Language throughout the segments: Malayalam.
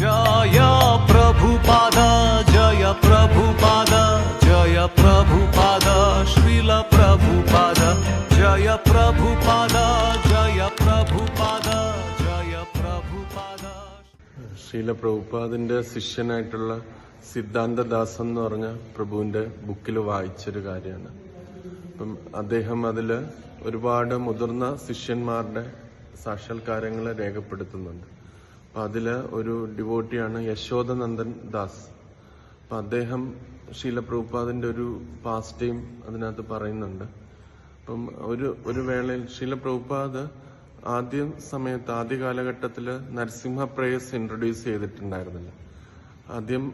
ജയ ജയ ജയ ജയ ജയ ജയ പ്രഭുപാദിന്റെ ശിഷ്യനായിട്ടുള്ള സിദ്ധാന്തദാസ് എന്ന് പറഞ്ഞ പ്രഭുവിന്റെ ബുക്കിൽ വായിച്ചൊരു കാര്യമാണ്. അപ്പം അദ്ദേഹം അതിൽ ഒരുപാട് മുതിർന്ന ശിഷ്യന്മാരുടെ സാക്ഷാത്കാരങ്ങൾ രേഖപ്പെടുത്തുന്നുണ്ട്. അതിൽ ഒരു ഡിവോട്ടിയാണ് യശോദനന്ദൻ ദാസ്. അപ്പം അദ്ദേഹം ശീല പ്രഭുപാദിന്റെ ഒരു പാസ്റ്റേയും അതിനകത്ത് പറയുന്നുണ്ട്. അപ്പം ഒരു ഒരു വേളയിൽ ശീല പ്രഭുപാദ് ആദ്യ സമയത്ത് ആദ്യ കാലഘട്ടത്തിൽ നരസിംഹ പ്രേയസ് ഇൻട്രൊഡ്യൂസ് ചെയ്തിട്ടുണ്ടായിരുന്നില്ല. ആദ്യം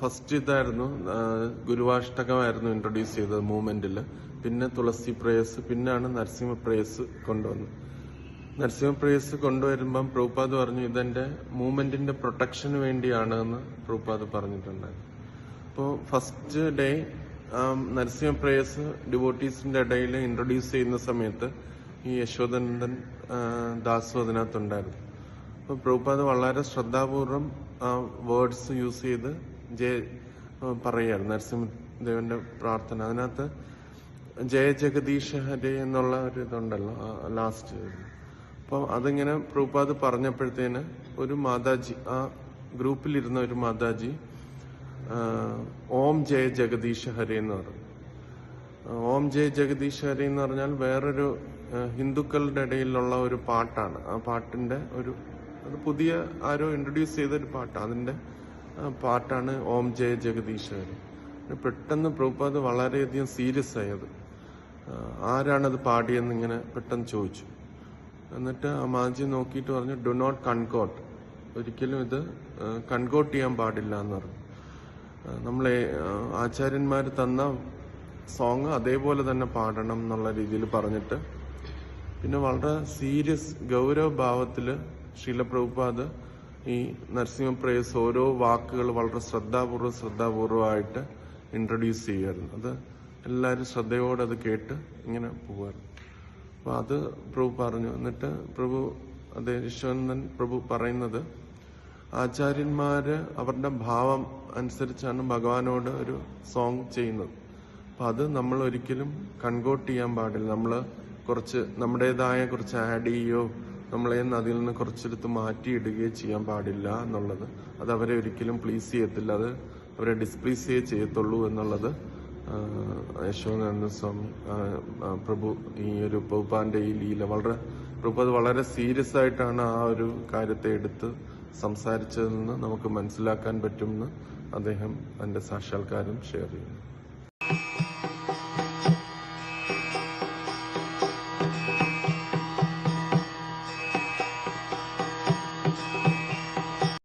ഫസ്റ്റ് ഇതായിരുന്നു ഗുരുവാഷ്ടകമായിരുന്നു ഇൻട്രൊഡ്യൂസ് ചെയ്തത് മൂവ്മെന്റിൽ പിന്നെ തുളസി പ്രേയസ് പിന്നാണ് നരസിംഹ പ്രേയസ് കൊണ്ടുവന്നത്. നരസിംഹ പ്രിയസ് കൊണ്ടുവരുമ്പം പ്രഭുപാദ് പറഞ്ഞു ഇതെന്റെ മൂവ്മെന്റിന്റെ പ്രൊട്ടക്ഷന് വേണ്ടിയാണ് എന്ന് പ്രഭുപാദ് പറഞ്ഞിട്ടുണ്ടായിരുന്നു. അപ്പോൾ ഫസ്റ്റ് ഡേ നരസിംഹ പ്രേയസ് ഡിവോട്ടീസിന്റെ ഇടയിൽ ഇൻട്രൊഡ്യൂസ് ചെയ്യുന്ന സമയത്ത് ഈ യശോദനന്ദൻ ദാസു അതിനകത്തുണ്ടായിരുന്നു. അപ്പോൾ പ്രഭുപാദ് വളരെ ശ്രദ്ധാപൂർവം വേർഡ്സ് യൂസ് ചെയ്ത് ജയ പറയുകയാണ് നരസിംഹദേവന്റെ പ്രാർത്ഥന. അതിനകത്ത് ജയ ജഗദീഷ് ഹരി എന്നുള്ള ഒരു ഇതുണ്ടല്ലോ ലാസ്റ്റ്. അപ്പം അതിങ്ങനെ പ്രഭുപാദ് പറഞ്ഞപ്പോഴത്തേന് ഒരു മാതാജി ആ ഗ്രൂപ്പിലിരുന്ന ഒരു മാതാജി ഓം ജയ ജഗദീഷ് ഹരേ എന്ന് പറഞ്ഞു. ഓം ജയ ജഗദീഷ് ഹരി എന്ന് പറഞ്ഞാൽ വേറൊരു ഹിന്ദുക്കളുടെ ഇടയിലുള്ള ഒരു പാട്ടാണ്. ആ പാട്ടിന്റെ ഒരു അത് പുതിയ ആരോ ഇൻട്രൊഡ്യൂസ് ചെയ്ത ഒരു പാട്ട്. അതിന്റെ പാട്ടാണ് ഓം ജയ ജഗദീഷ് ഹരി. പെട്ടെന്ന് പ്രഭുപാദ് വളരെയധികം സീരിയസ് ആയത്. ആരാണത് പാടിയെന്ന് ഇങ്ങനെ പെട്ടെന്ന് ചോദിച്ചു. എന്നിട്ട് ആ മാജി നോക്കിയിട്ട് പറഞ്ഞു ഡു നോട്ട് കൺകോട്ട് ഒരിക്കലും ഇത് കൺകോട്ട് ചെയ്യാൻ പാടില്ല എന്ന് പറഞ്ഞു. നമ്മളെ ആചാര്യന്മാർ തന്ന സോങ് അതേപോലെ തന്നെ പാടണം എന്നുള്ള രീതിയിൽ പറഞ്ഞിട്ട് പിന്നെ വളരെ സീരിയസ് ഗൗരവഭാവത്തിൽ ശീലപ്രഭുപാദ് ഈ നരസിംഹപ്രേയസ് ഓരോ വാക്കുകൾ വളരെ ശ്രദ്ധാപൂർവം ശ്രദ്ധാപൂർവമായിട്ട് ഇൻട്രൊഡ്യൂസ് ചെയ്യുമായിരുന്നു അത് എല്ലാവരും ശ്രദ്ധയോടെ അത് കേട്ട് ഇങ്ങനെ പോവായിരുന്നു അപ്പൊ അത് പ്രഭു പറഞ്ഞു. എന്നിട്ട് പ്രഭു അതേ യശ്വനന്ദൻ പ്രഭു പറയുന്നത് ആചാര്യന്മാര് അവരുടെ ഭാവം അനുസരിച്ചാണ് ഭഗവാനോട് ഒരു സോങ് ചെയ്യുന്നത്. അപ്പൊ അത് നമ്മൾ ഒരിക്കലും കൺകോട്ട് ചെയ്യാൻ പാടില്ല. നമ്മൾ കുറച്ച് നമ്മുടേതായ കുറച്ച് ആഡ് ചെയ്യോ നമ്മളെ അതിൽ നിന്ന് കുറച്ചെടുത്ത് മാറ്റിയിടുകയോ ചെയ്യാൻ പാടില്ല എന്നുള്ളത്. അത് അവരെ ഒരിക്കലും പ്ലീസ് ചെയ്യത്തില്ല. അത് അവരെ ഡിസ്പ്ലീസ് ചെയ്യേ ചെയ്യത്തുള്ളൂ എന്നുള്ളത് ആ, യശോദാനന്ദ സ്വാമി പ്രഭു ഈ ഒരു പ്രഭുപാന്റെ ഈ ലീല വളരെ പ്രഭു അത് വളരെ സീരിയസ് ആയിട്ടാണ് ആ ഒരു കാര്യത്തെ എടുത്ത് സംസാരിച്ചതെന്ന് നമുക്ക് മനസ്സിലാക്കാൻ പറ്റുമെന്ന് അദ്ദേഹം തന്റെ സാക്ഷാത്കാരം ഷെയർ ചെയ്യുന്നു.